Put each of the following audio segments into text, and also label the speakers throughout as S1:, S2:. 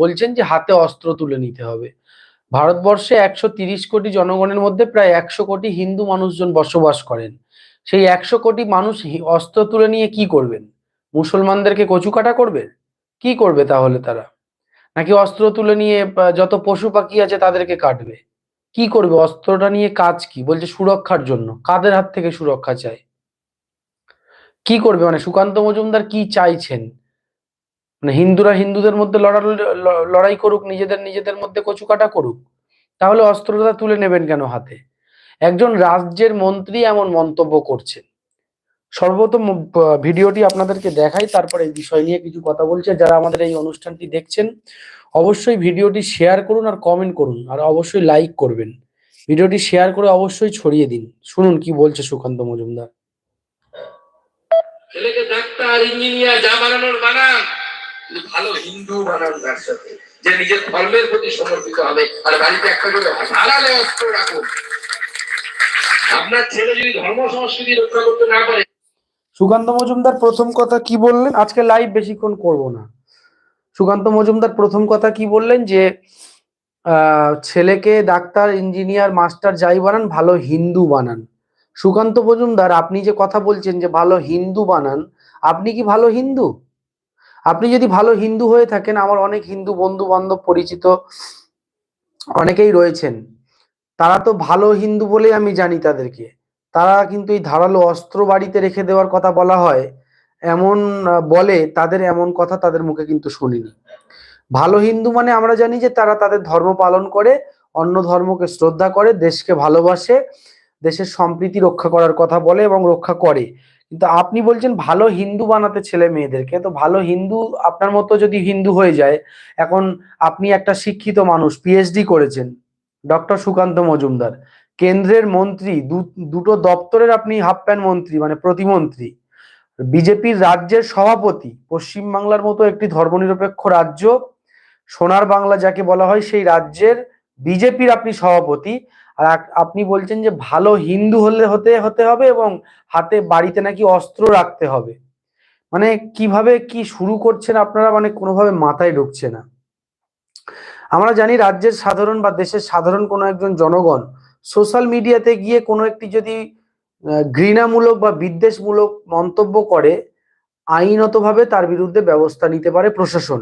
S1: বলছেন যে হাতে অস্ত্র তুলে নিতে হবে। ভারতবর্ষে একশো তিরিশ কোটি জনগণের মধ্যে প্রায় একশো কোটি হিন্দু মানুষজন বসবাস করেন। সেই একশো কোটি মানুষ অস্ত্র তুলে নিয়ে কি করবেন? মুসলমানদেরকে কচুকাটা করবে? কি করবে তাহলে তারা? নাকি অস্ত্র তুলে নিয়ে যত পশু পাখি আছে তাদেরকে কাটবে? কি করবে? অস্ত্রটা নিয়ে কাজ কি? বলছে সুরক্ষার জন্য। কাদের হাত থেকে সুরক্ষা চাই? কি করবে? মানে সুকান্ত মজুমদার কি চাইছেন? মানে হিন্দুরা হিন্দুদের মধ্যে লড়া লড়াই করুক, নিজেদের নিজেদের মধ্যে কচুকাটা করুক, তাহলে অস্ত্রটা তুলে নেবেন কেন হাতে? একজন রাজ্যের মন্ত্রী এমন মন্তব্য করছেন। সর্বপ্রথম ভিডিওটি আপনাদেরকে দেখাই, তারপরে এই বিষয় নিয়ে কিছু কথা বলছে যারা আমাদের এই অনুষ্ঠানটি দেখছেন, অবশ্যই ভিডিওটি শেয়ার করুন আর কমেন্ট করুন, আর অবশ্যই লাইক করবেন। ভিডিওটি শেয়ার করে অবশ্যই ছড়িয়ে দিন। শুনুন কি বলছে সুকান্ত মজুমদার।
S2: ছেলেকে ডাক্তার, ইঞ্জিনিয়ার, যা বানানোর বানান। ভালো হিন্দু বানান তার সাথে যে নিজের ধর্মের প্রতি সমর্পিত হবে। আর বাড়িতে একটা করে হারালে অস্ত্র রাখুন। আপনার ছেলে যদি ধর্ম সংস্কৃতি রক্ষা করতে না পারে
S1: সুকান্ত মজুমদার, প্রথম কথা কি বললেন? আজকে লাইভ বেশিক্ষণ করব না। সুকান্ত মজুমদার, প্রথম কথা কি বললেন? যে ছেলেকে ডাক্তার, ইঞ্জিনিয়ার, মাস্টার যাই বানান, ভালো হিন্দু বানান। সুকান্ত মজুমদার, আপনি যে কথা বলছেন যে ভালো হিন্দু বানান, আপনি কি ভালো হিন্দু? আপনি যদি ভালো হিন্দু হয়ে থাকেন, আমার অনেক হিন্দু বন্ধু বান্ধব পরিচিত অনেকেই রয়েছেন। তারা তো ভালো হিন্দু বলেই আমি জানি তাদেরকে। তারা কিন্তু এই ধারালো অস্ত্র বাড়িতে রেখে দেওয়ার কথা বলা হয়, এমন বলে তাদের এমন কথা তাদের মুখে কিন্তু শুনিনি। ভালো হিন্দু মানে আমরা জানি যে তারা তাদের ধর্ম পালন করে, অন্য ধর্মকে শ্রদ্ধা করে, দেশকে ভালোবাসে, দেশের সম্প্রীতি রক্ষা করার কথা বলে এবং রক্ষা করে। কিন্তু আপনি বলছেন ভালো হিন্দু বানাতে ছেলে মেয়েদেরকে, তো ভালো হিন্দু আপনার মতো যদি হিন্দু হয়ে যায়, এখন আপনি একটা শিক্ষিত মানুষ পিএইচডি করেছেন ডক্টর সুকান্ত মজুমদার, কেন্দ্রের মন্ত্রী দুটো দপ্তরের আপনি হাফ প্যান্ট মন্ত্রী মানে প্রতিমন্ত্রী, বিজেপির রাজ্যের সভাপতি, পশ্চিমবাংলার মতো একটি ধর্মনিরপেক্ষ রাজ্য, সোনার বাংলা যাকে বলা হয় সেই রাজ্যের বিজেপির আপনি সভাপতি আর আপনি বলছেন যে ভালো হিন্দু হলে হতে হতে হবে এবং হাতে বাড়িতে নাকি অস্ত্র রাখতে হবে। মানে কীভাবে কি শুরু করছেন আপনারা? মানে কোনোভাবে মাথায় ঢুকছে না। আমরা জানি রাজ্যের সাধারণ বা দেশের সাধারণ কোনো একজন জনগণ সোশ্যাল মিডিয়াতে গিয়ে কোনো একটি যদি ঘৃণামূলক বা বিদ্বেষমূলক মন্তব্য করে, আইনতভাবে তার বিরুদ্ধে ব্যবস্থা নিতে পারে প্রশাসন।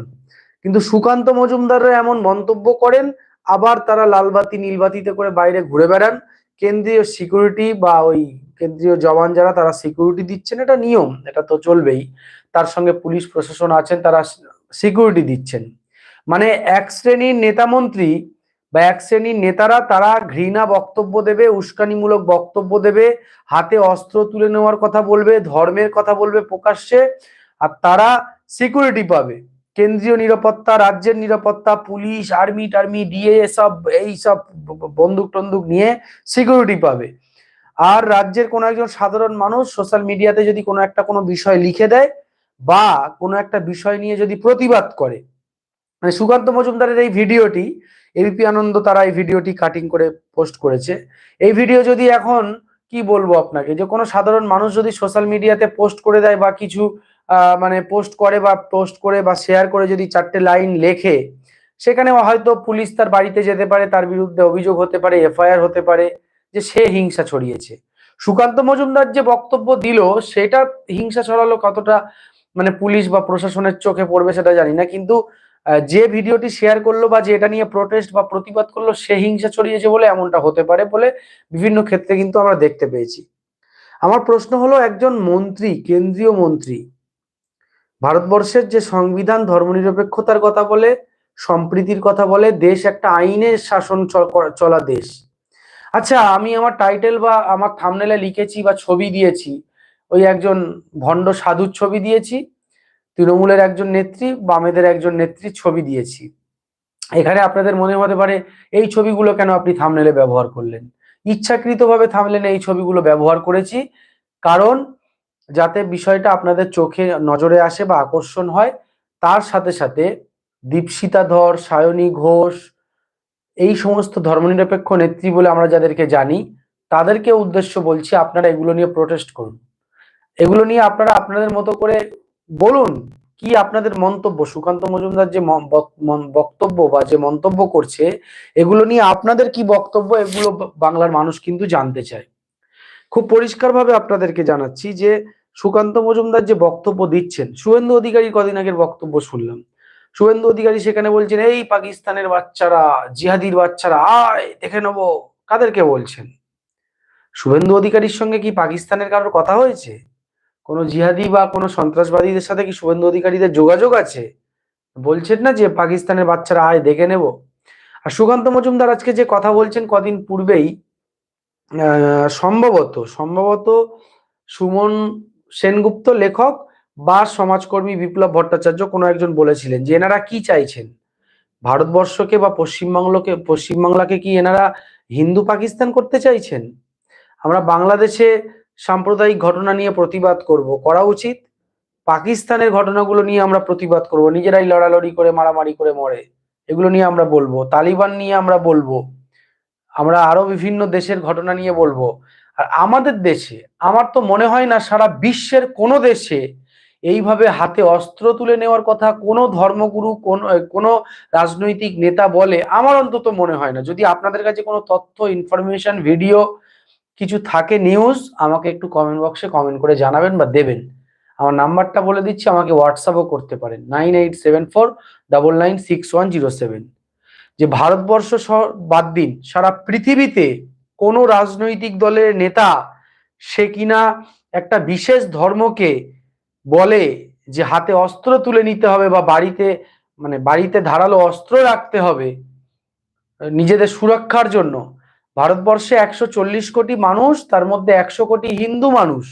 S1: কিন্তু সুকান্ত মজুমদাররা এমন মন্তব্য করেন আবার তারা লালবাতি নীলবাতিতে করে বাইরে ঘুরে বেড়ান। কেন্দ্রীয় সিকিউরিটি বা ওই কেন্দ্রীয় জওয়ান যারা, তারা সিকিউরিটি দিচ্ছেন, এটা নিয়ম, এটা তো চলবেই। তার সঙ্গে পুলিশ প্রশাসন আছেন, তারা সিকিউরিটি দিচ্ছেন। মানে এক শ্রেণির নেতামন্ত্রী বা এক শ্রেণির নেতারা, তারা ঘৃণা বক্তব্য দেবে, উস্কানিমূলক বক্তব্য দেবে, হাতে অস্ত্র তুলে নেওয়ার কথা বলবে, ধর্মের কথা বলবে প্রকাশ্যে, আর তারা সিকিউরিটি পাবে। কেন্দ্রীয় নিরাপত্তা, রাজ্যের নিরাপত্তা, পুলিশ, আর্মি, টার্মি, ডিএ সব এই সব বন্দুক টন্দুক নিয়ে সিকিউরিটি পাবে। আর রাজ্যের কোনো একজন সাধারণ মানুষ সোশ্যাল মিডিয়াতে যদি কোনো একটা কোনো বিষয় লিখে দেয় বা কোনো একটা বিষয় নিয়ে যদি প্রতিবাদ করে মানে সুকান্ত মজুমদারের এই ভিডিওটি এবিপি আনন্দ তারা এই ভিডিওটি কাটিং করে পোস্ট করেছে। এই ভিডিও যদি এখন কি বলব আপনাকে? যে কোনো সাধারণ মানুষ যদি সোশ্যাল মিডিয়াতে পোস্ট করে দেয় বা কিছু মানে পোস্ট করে বা পোস্ট করে বা শেয়ার করে যদি চারটে লাইন লেখে সেখানে হয়তো পুলিশ তার বাড়িতে যেতে পারে, তার বিরুদ্ধে অভিযোগ হতে পারে, এফআইআর হতে পারে যে সে হিংসা ছড়িয়েছে। সুকান্ত মজুমদার যে বক্তব্য দিল, সেটা হিংসা ছড়ালো কতটা মানে পুলিশ বা প্রশাসনের চোখে পড়বে সেটা জানি না, কিন্তু যে ভিডিওটি শেয়ার করল বা যে এটা নিয়ে প্রোটেস্ট বা প্রতিবাদ করল, সে হিংসা ছড়িয়েছে বলে এমনটা হতে পারে বলে বিভিন্ন ক্ষেত্রে কিন্তু আমরা দেখতে পেয়েছি। আমার প্রশ্ন হলো, একজন মন্ত্রী, কেন্দ্রীয় মন্ত্রী ভারতবর্ষের যে সংবিধান ধর্মনিরপেক্ষতার কথা বলে, সম্প্রীতির কথা বলে, দেশ একটা আইনের শাসন চলা দেশ। আচ্ছা আমি আমার টাইটেল বা আমার থামনেলে লিখেছি বা ছবি দিয়েছি। ওই একজন ভণ্ড সাধুর ছবি দিয়েছি, তৃণমূলের একজন নেত্রী, বামেদের একজন নেত্রীর ছবি দিয়েছি। এখানে আপনাদের মনে হতে পারে, এই ছবিগুলো কেন আপনি থামনেলে ব্যবহার করলেন? ইচ্ছাকৃতভাবে থামলেন এই ছবিগুলো ব্যবহার করেছি, কারণ যাতে বিষয়টা আপনাদের চোখে নজরে আসে বা আকর্ষণ হয়, তার সাথে সাথে দীপশিতা ধর, সায়নী ঘোষ, এই সমস্ত ধর্মনিরপেক্ষ নেত্রী বলে আমরা যাদেরকে জানি, তাদেরকে উদ্দেশ্য বলছি আপনারা এগুলো নিয়ে প্রোটেস্ট করুন। এগুলো নিয়ে আপনারা আপনাদের মতো করে বলুন কি আপনাদের মন্তব্য। সুকান্ত মজুমদার যে বক্তব্য বা যে মন্তব্য করছে, এগুলো নিয়ে আপনাদের কি বক্তব্য, এগুলো বাংলার মানুষ কিন্তু জানতে চায়। খুব পরিষ্কারভাবে আপনাদেরকে জানাচ্ছি যে সুকান্ত মজুমদার যে বক্তব্য দিচ্ছেন, শুভেন্দু অধিকারী কদিন আগের বক্তব্য শুনলাম। শুভেন্দু অধিকারী সেখানে বলছেন, এই পাকিস্তানের বাচ্চারা, জিহাদির বাচ্চারা, আয়, দেখে নেব, কাদেরকে বলছেন? শুভেন্দু অধিকারীর সঙ্গে কি পাকিস্তানের কারোর কথা হয়েছে? কোনো জিহাদি বা কোনো সন্ত্রাসবাদীদের সাথে কি শুভেন্দু অধিকারীদের যোগাযোগ আছে? বলছেন না যে পাকিস্তানের বাচ্চারা, আয়, দেখে নেব। আর সুকান্ত মজুমদার আজকে যে কথা বলছেন কদিন পূর্বেই সম্ভবত সম্ভবত সুমন সেনগুপ্ত লেখক বা সমাজকর্মী বিপ্লব ভট্টাচার্য কোনো একজন বলেছিলেন যে এনারা কি চাইছেন? ভারতবর্ষকে বা পশ্চিমবাংলাকে পশ্চিমবাংলাকে কি এনারা হিন্দু পাকিস্তান করতে চাইছেন? আমরা বাংলাদেশে সাম্প্রদায়িক ঘটনা নিয়ে প্রতিবাদ করব, করা উচিত? পাকিস্তানের ঘটনাগুলো নিয়ে আমরা প্রতিবাদ করব, নিজেরাই লড়ালড়ি করে, মারামারি করে মরে। এগুলো নিয়ে আমরা বলব, তালিবান নিয়ে আমরা বলব, আমরা আরও বিভিন্ন দেশের ঘটনা নিয়ে বলব। আর আমাদের দেশে, আমার তো মনে হয় না সারা বিশ্বের কোনো দেশে এইভাবে হাতে অস্ত্র তুলে নেওয়ার কথা কোনো ধর্মগুরু, কোন, কোনো রাজনৈতিক নেতা বলে আমার অন্তত মনে হয় না। যদি আপনাদের কাছে কোনো তথ্য ইনফরমেশন ভিডিও কিছু থাকে নিউজ আমাকে একটু কমেন্ট বক্সে কমেন্ট করে জানাবেন বা দেবেন। আমার নাম্বারটা বলে দিচ্ছি, আমাকে হোয়াটসঅ্যাপও করতে পারেন। Nine eight seven four, double nine six one zero seven. যে ভারতবর্ষ বাদ দিন, সারা পৃথিবীতে কোনো রাজনৈতিক দলের নেতা সে কিনা একটা বিশেষ ধর্মকে বলে যে হাতে অস্ত্র তুলে নিতে হবে বা বাড়িতে মানে বাড়িতে ধারালো অস্ত্র রাখতে হবে নিজেদের সুরক্ষার জন্য। ভারতবর্ষে একশো চল্লিশ কোটি মানুষ, তার মধ্যে একশো কোটি হিন্দু মানুষ।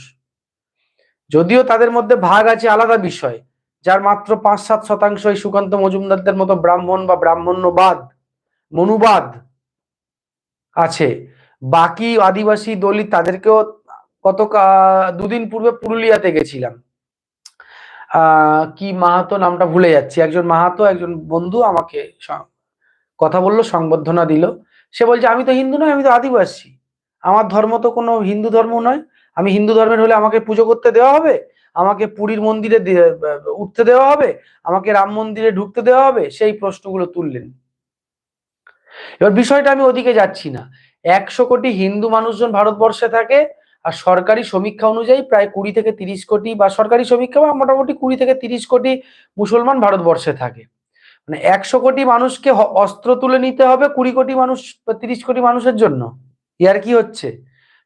S1: যদিও তাদের মধ্যে ভাগ আছে আলাদা বিষয়, যার মাত্র পাঁচ সাত শতাংশ এই সুকান্ত মজুমদারদের মতো ব্রাহ্মণ বা ব্রাহ্মণ্যবাদ, মনুবাদ আছে। বাকি আদিবাসী দলিত তাদেরকেও কত দুদিন পূর্বে পুরুলিয়াতে গেছিলাম। কি মাহাতো নামটা ভুলে যাচ্ছি। একজন মাহাতো, একজন বন্ধু আমাকে কথা বলল, সংবর্ধনা দিল। সে বলছে, আমি তো হিন্দু নয় আমি তো আদিবাসী। আমার ধর্ম তো কোনো হিন্দু ধর্ম নয়। আমি হিন্দু ধর্মের হলে আমাকে পুজো করতে দেওয়া হবে। আমাকে পুরীর মন্দিরে উঠতে দেওয়া হবে। আমাকে রাম মন্দিরে ঢুকতে দেওয়া হবে। সেই প্রশ্নগুলো তুললেন। এবার বিষয়টা আমি ওদিকে যাচ্ছি না। একশো কোটি হিন্দু মানুষজন ভারতবর্ষে থাকে আর সরকারি সমীক্ষা অনুযায়ী প্রায় কুড়ি থেকে তিরিশ কোটি বা সরকারি সমীক্ষা বা মোটামুটি কুড়ি থেকে তিরিশ কোটি মুসলমান ভারতবর্ষে থাকে। মানে একশো কোটি মানুষকে অস্ত্র তুলে নিতে হবে কুড়ি কোটি মানুষ তিরিশ কোটি মানুষের জন্য। ইয়ার কি হচ্ছে?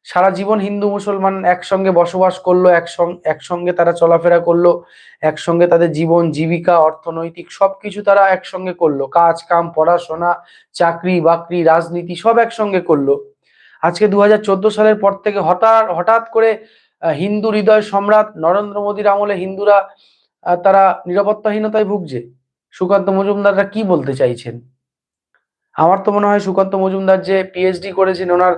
S1: সারা জীবন হিন্দু মুসলমান একসঙ্গে বসবাস করল একসঙ্গে একসঙ্গে তারা চলাফেরা করল, একসঙ্গে তাদের জীবন, জীবিকা, অর্থনৈতিক সবকিছু তারা একসঙ্গে করল। কাজ, কাম, পড়াশোনা, চাকরি, বাকরি, রাজনীতি সব একসঙ্গে করল। আজকে দুহাজার চোদ্দ সালের পর থেকে হঠাৎ হঠাৎ করে হিন্দু হৃদয় সম্রাট নরেন্দ্র মোদীর আমলে হিন্দুরা তারা নিরাপত্তাহীনতায় ভুগছে। সুকান্ত মজুমদাররা কি বলতে চাইছেন? আমার তো মনে হয় সুকান্ত মজুমদার যে পিএইচডি করেছেন, ওনার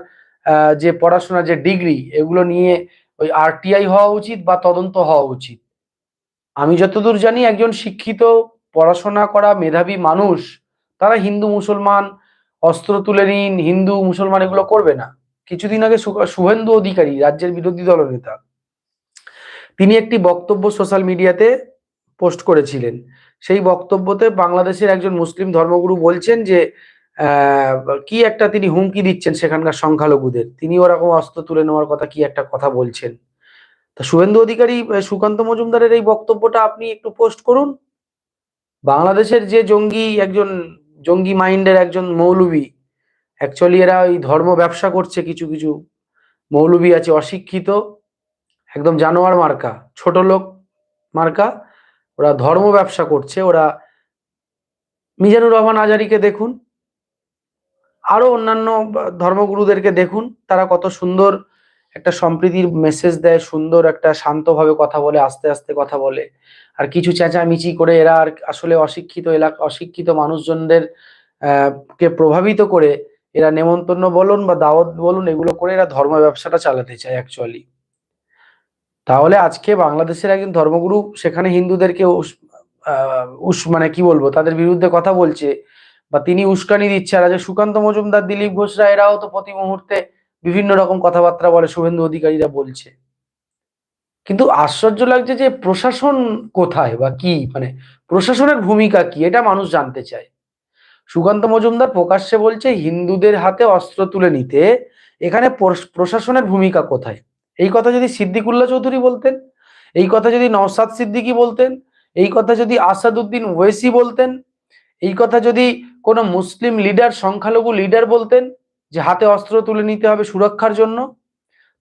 S1: যে পড়াশোনা, যে ডিগ্রি, এগুলো নিয়ে ওই আরটিআই হওয়া উচিত বা তদন্ত হওয়া উচিত। আমি যতদূর জানি একজন শিক্ষিত, পড়াশোনা করা মেধাবী মানুষ, তারা হিন্দু, মুসলমান, অস্ত্র তুলে নিন, হিন্দু, মুসলমান এগুলো করবে না। কিছুদিন আগে শুভেন্দু অধিকারী, রাজ্যের বিরোধী দলনেতা তিনি একটি বক্তব্য সোশ্যাল মিডিয়াতে পোস্ট করেছিলেন। সেই বক্তব্যতে বাংলাদেশের একজন মুসলিম ধর্মগুরু বলছেন যে কি একটা তিনি হুমকি দিচ্ছেন সেখানকার সংখ্যালঘুদের? তিনি ওরকম অস্ত্র তুলে নেওয়ার কথা কি একটা কথা বলছেন? তা শুভেন্দু অধিকারী সুকান্ত মজুমদারের এই বক্তব্যটা আপনি একটু পোস্ট করুন। বাংলাদেশের যে জঙ্গি একজন, জঙ্গি মাইন্ডের একজন মৌলবী অ্যাকচুয়ালি এরা ওই ধর্ম ব্যবসা করছে, কিছু কিছু মৌলবী আছে, অশিক্ষিত, একদম জানোয়ার মার্কা, ছোট লোক মার্কা, ওরা ধর্ম ব্যবসা করছে, ওরা মিজানুর রহমান আজারিকে দেখুন। আরও অন্যান্য ধর্মগুরুদেরকে দেখুন। তারা কত সুন্দর একটা সম্প্রীতির মেসেজ দেয়, সুন্দর একটা শান্তভাবে কথা বলে, আস্তে আস্তে কথা বলে। আর কিছু চেঁচামেচি করে এরা আর আসলে অশিক্ষিত এলাকা, অশিক্ষিত মানুষজনদের কে প্রভাবিত করে এরা নেমন্তন্ন বলুন বা দাওয়াত বলুন, এগুলো করে এরা ধর্ম ব্যবসাটা চালাতে চায় অ্যাকচুয়ালি তাহলে আজকে বাংলাদেশের একজন ধর্মগুরু, সেখানে হিন্দুদেরকে উস মানে কি বলব, তাদের বিরুদ্ধে কথা বলছে বা তিনি উস্কানি দিচ্ছে আর আজকে সুকান্ত মজুমদার, দিলীপ ঘোষরা, এরাও তো প্রতি মুহূর্তে বিভিন্ন রকম কথাবার্তা বলে, শুভেন্দু অধিকারীরা বলছে। কিন্তু আশ্চর্য লাগছে যে প্রশাসন কোথায় বা কি? মানে প্রশাসনের ভূমিকা কি? এটা মানুষ জানতে চায়। সুকান্ত মজুমদার প্রকাশ্যে বলছে, হিন্দুদের হাতে অস্ত্র তুলে নিতে এখানে প্রশ- প্রশাসনের ভূমিকা কোথায়? এই কথা যদি সিদ্দিকুল্লাহ চৌধুরী বলতেন, এই কথা যদি নওসাদ সিদ্দিকি বলতেন, এই কথা যদি আসাদুদ্দিন ওয়েসি বলতেন, এই কথা যদি কোনো মুসলিম লিডার সংখ্যালঘু লিডার বলতেন যে হাতে অস্ত্র তুলে নিতে হবে সুরক্ষার জন্য,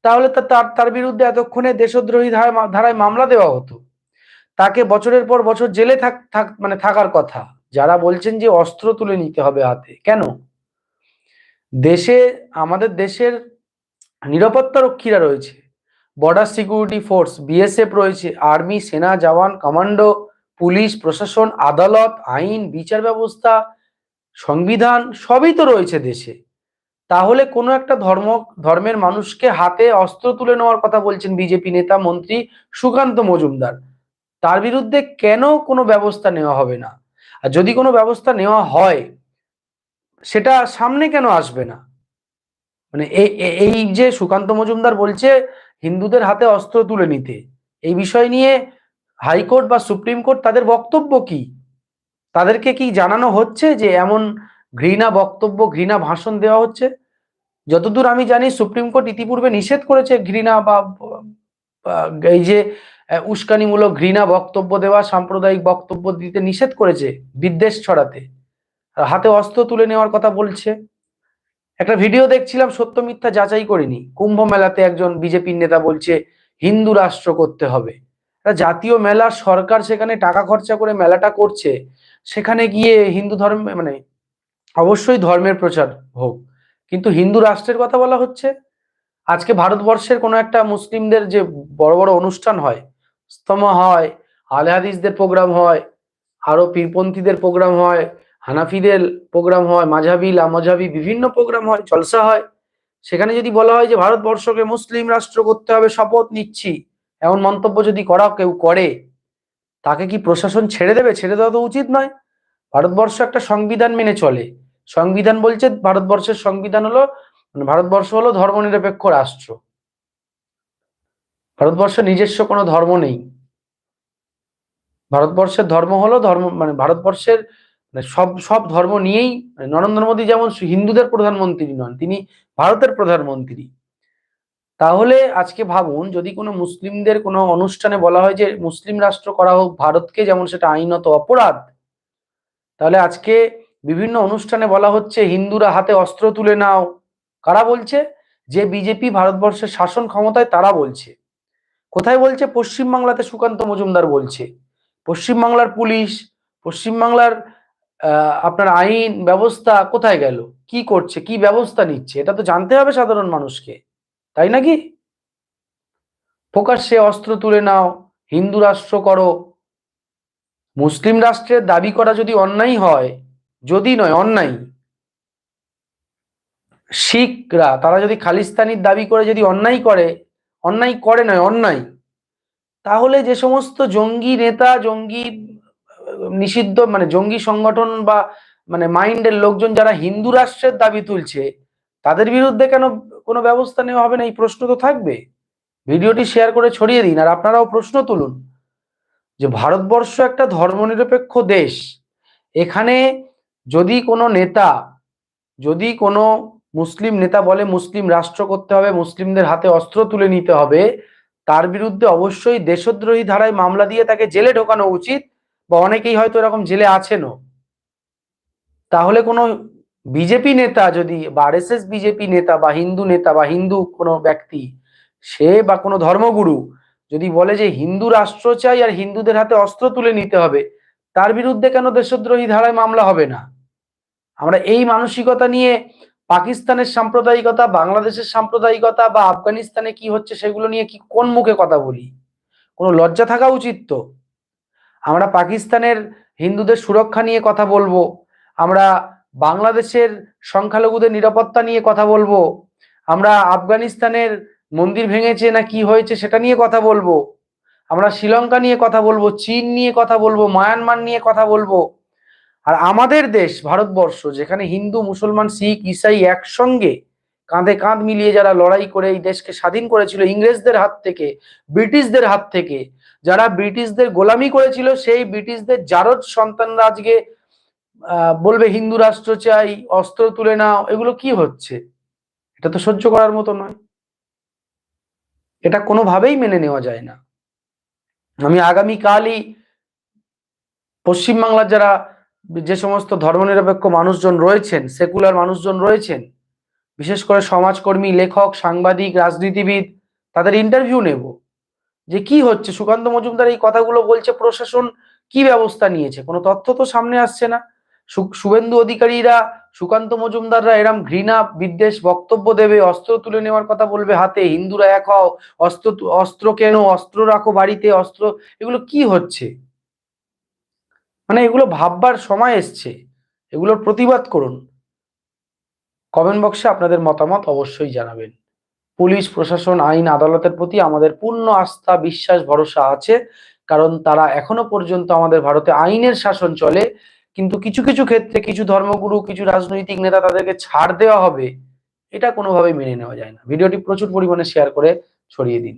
S1: তাহলে তার তার বিরুদ্ধে এতক্ষণে দেশদ্রোহী ধারায় মামলা দেওয়া হতো। তাকে বছরের পর বছর জেলে থাক থাক মানে থাকার কথা। যারা বলছেন যে অস্ত্র তুলে নিতে হবে হাতে, কেন? দেশে, আমাদের দেশের নিরাপত্তা রক্ষীরা রয়েছে। বর্ডার সিকিউরিটি ফোর্স বিএসএফ রয়েছে আর্মি সেনা, জওয়ান কমান্ডো পুলিশ প্রশাসন আদালত আইন বিচার ব্যবস্থা সংবিধান সবই তো রয়েছে দেশে। তাহলে কোনো একটা ধর্ম, ধর্মের মানুষকে হাতে অস্ত্র তুলে নেওয়ার কথা বলছেন বিজেপি নেতা মন্ত্রী সুকান্ত মজুমদার। তার বিরুদ্ধে কেন কোনো ব্যবস্থা নেওয়া হবে না? আর যদি কোনো ব্যবস্থা নেওয়া হয়, সেটা সামনে কেন আসবে না? মানে এই যে সুকান্ত মজুমদার বলছে হিন্দুদের হাতে অস্ত্র তুলে নিতে, এই বিষয় নিয়ে হাইকোর্ট বা সুপ্রিম কোর্ট তাদের বক্তব্য কি? তাদেরকে কি জানানো হচ্ছে যে এমন ঘৃণা বক্তব্য, ঘৃণা ভাষণ দেওয়া হচ্ছে? যতদূর আমি জানি, সুপ্রিম কোর্ট ইতিপূর্বে নিষেধ করেছে ঘৃণা বা এই যে উস্কানিমূলক ঘৃণা বক্তব্য দেওয়া, সাম্প্রদায়িক বক্তব্য দিতে নিষেধ করেছে বিদ্বেষ ছড়াতে। হাতে অস্ত্র তুলে নেওয়ার কথা বলছে। একটা ভিডিও দেখছিলাম, সত্য মিথ্যা যাচাই করিনি। কুম্ভ মেলাতে একজন বিজেপির নেতা বলছে, হিন্দু রাষ্ট্র করতে হবে। জাতীয় মেলা সরকার সেখানে টাকা খরচা করে মেলাটা করছে, সেখানে গিয়ে হিন্দু ধর্মে মানে অবশ্যই ধর্মের প্রচার হোক। কিন্তু হিন্দু রাষ্ট্রের কথা বলা হচ্ছে, আজকে ভারতবর্ষের কোনো একটা মুসলিমদের যে বড় বড় অনুষ্ঠান হয়, ইস্তমা হয় আলে হাদিসদের প্রোগ্রাম হয়, আরও পীরপন্থীদের প্রোগ্রাম হয়, হানাফিদের প্রোগ্রাম হয়, মাঝাবি, লামাঝাবি বিভিন্ন প্রোগ্রাম হয়, জলসা হয়, সেখানে যদি বলা হয় যে ভারতবর্ষকে মুসলিম রাষ্ট্র করতে হবে, শপথ নিচ্ছি এমন মন্তব্য যদি করা কেউ করে, তাকে কি প্রশাসন ছেড়ে দেবে? ছেড়ে দেওয়া তো উচিত নয়। ভারতবর্ষ একটা সংবিধান মেনে চলে। সংবিধান বলছে ভারতবর্ষের সংবিধান হলো মানে ভারতবর্ষ হলো ধর্মনিরপেক্ষ রাষ্ট্র। ভারতবর্ষ নিজস্ব কোনো ধর্ম নেই। ভারতবর্ষের ধর্ম হলো ধর্ম মানে ভারতবর্ষের মানে সব সব ধর্ম নিয়েই মানে নরেন্দ্র মোদী যেমন হিন্দুদের প্রধানমন্ত্রী নন, তিনি ভারতের প্রধানমন্ত্রী। তাহলে আজকে ভাবুন, যদি কোনো মুসলিমদের কোনো অনুষ্ঠানে বলা হয় যে মুসলিম রাষ্ট্র করা হোক ভারতকে যেমন সেটা আইনত অপরাধ, তাহলে আজকে বিভিন্ন অনুষ্ঠানে বলা হচ্ছে হিন্দুরা হাতে অস্ত্র তুলে নাও। কারা বলছে? যে বিজেপি ভারতবর্ষের শাসন ক্ষমতায় তারা বলছে। কোথায় বলছে? পশ্চিমবাংলাতে সুকান্ত মজুমদার বলছে। পশ্চিমবাংলার পুলিশ, পশ্চিমবাংলার আপনার আইন, ব্যবস্থা কোথায় গেল? কি করছে? কি ব্যবস্থা নিচ্ছে? এটা তো জানতে হবে সাধারণ মানুষকে। তাই নাকি? প্রকাশ্যে অস্ত্র তুলে নাও, হিন্দু রাষ্ট্র করো। মুসলিম রাষ্ট্রের দাবি করা যদি অন্যায় হয়, যদি নয়, অন্যায়। শিখরা, তারা যদি খালিস্তানির দাবি করে যদি অন্যায় করে অন্যায় করে নয়, অন্যায়। তাহলে যে সমস্ত জঙ্গি নেতা, জঙ্গি নিষিদ্ধ মানে জঙ্গি সংগঠন বা মানে মাইন্ডের লোকজন যারা হিন্দু রাষ্ট্রের দাবি তুলছে তাদের বিরুদ্ধে কেন কোনো ব্যবস্থা নেওয়া হবে না? এই প্রশ্ন তো থাকবে। ভিডিওটি শেয়ার করে ছড়িয়ে দিন আর আপনারাও প্রশ্ন তুলুন যে ভারতবর্ষ একটা ধর্মনিরপেক্ষ দেশ। এখানে যদি কোনো নেতা, যদি কোনো মুসলিম নেতা বলে মুসলিম রাষ্ট্র করতে হবে, মুসলিমদের হাতে অস্ত্র তুলে নিতে হবে, তার বিরুদ্ধে অবশ্যই দেশদ্রোহী ধারায় মামলা দিয়ে তাকে জেলে ঢোকানো উচিত বা অনেকেই হয়তো এরকম জেলে আছেনও। তাহলে কোনো বিজেপি নেতা যদি বা আরএসএস বিজেপি নেতা বা হিন্দু নেতা বা হিন্দু কোনো ব্যক্তি, সে বা কোনো ধর্মগুরু যদি বলে যে হিন্দু রাষ্ট্র চাই আর হিন্দুদের হাতে অস্ত্র তুলে নিতে হবে, তার বিরুদ্ধে কেন দেশদ্রোহী ধারায় মামলা হবে না? আমরা এই মানসিকতা নিয়ে পাকিস্তানের সাম্প্রদায়িকতা, বাংলাদেশের সাম্প্রদায়িকতা বা আফগানিস্তানে কি হচ্ছে সেগুলো নিয়ে কি কোন মুখে কথা বলি? কোনো লজ্জা থাকা উচিত তো? আমরা পাকিস্তানের হিন্দুদের সুরক্ষা নিয়ে কথা বলব, আমরা বাংলাদেশের সংখ্যালঘুদের নিরাপত্তা নিয়ে কথা বলব। আমরা আফগানিস্তানের মন্দির ভেঙেছে না কি হয়েছে সেটা নিয়ে কথা বলব। আমরা শ্রীলঙ্কা নিয়ে কথা বলব, চীন নিয়ে কথা বলব, মায়ানমার নিয়ে কথা বলব। আর আমাদের দেশ, ভারতবর্ষ, যেখানে হিন্দু, মুসলমান, শিখ, ইসাই একসঙ্গে কাঁধে কাঁধ মিলিয়ে যারা লড়াই করে এই দেশকে স্বাধীন করেছিল ইংরেজদের হাত থেকে, ব্রিটিশদের হাত থেকে, যারা ব্রিটিশদের গোলামি করেছিল সেই ব্রিটিশদের জারদ সন্তানরা আজকে বলবে হিন্দু রাষ্ট্র চাই, অস্ত্র তুলে নাও, এগুলো কি হচ্ছে? এটা তো সহ্য করার মতো নয়। এটা কোনোভাবেই মেনে নেওয়া যায় না। আমি আগামীকালই পশ্চিমবাংলার যারা যে সমস্ত ধর্মনিরপেক্ষ মানুষজন রয়েছেন, সেকুলার মানুষজন রয়েছেন, বিশেষ করে সমাজকর্মী, লেখক, সাংবাদিক, রাজনীতিবিদ, তাদের ইন্টারভিউ নেব। যে কি হচ্ছে? সুকান্ত মজুমদার এই কথাগুলো বলছে প্রশাসন কি ব্যবস্থা নিয়েছে? কোনো তথ্য তো সামনে আসছে না। শুভেন্দু অধিকারীরা, সুকান্ত মজুমদাররা এরম ঘৃণা, বিদ্বেষ বক্তব্য দেবে, অস্ত্র তুলে নেওয়ার কথা বলবে হাতে, হিন্দুরা এক হও, অস্ত্র অস্ত্র কেন, অস্ত্র রাখো বাড়িতে, অস্ত্র, এগুলো কি হচ্ছে? মানে এগুলো ভাববার সময় এসছে, এগুলোর প্রতিবাদ করুন। কমেন্ট বক্সে আপনাদের মতামত অবশ্যই জানাবেন। পুলিশ, প্রশাসন, আইন, আদালতের প্রতি আমাদের পূর্ণ আস্থা, বিশ্বাস, ভরসা আছে, কারণ তারা এখনও পর্যন্ত আমাদের ভারতে আইনের শাসন চলে কিন্তু কিছু কিছু ক্ষেত্রে কিছু ধর্মগুরু, কিছু রাজনৈতিক নেতা তাদেরকে ছাড় দেওয়া হবে, এটা কোনোভাবেই মেনে নেওয়া যায় না। ভিডিওটি প্রচুর পরিমাণে শেয়ার করে ছড়িয়ে দিন।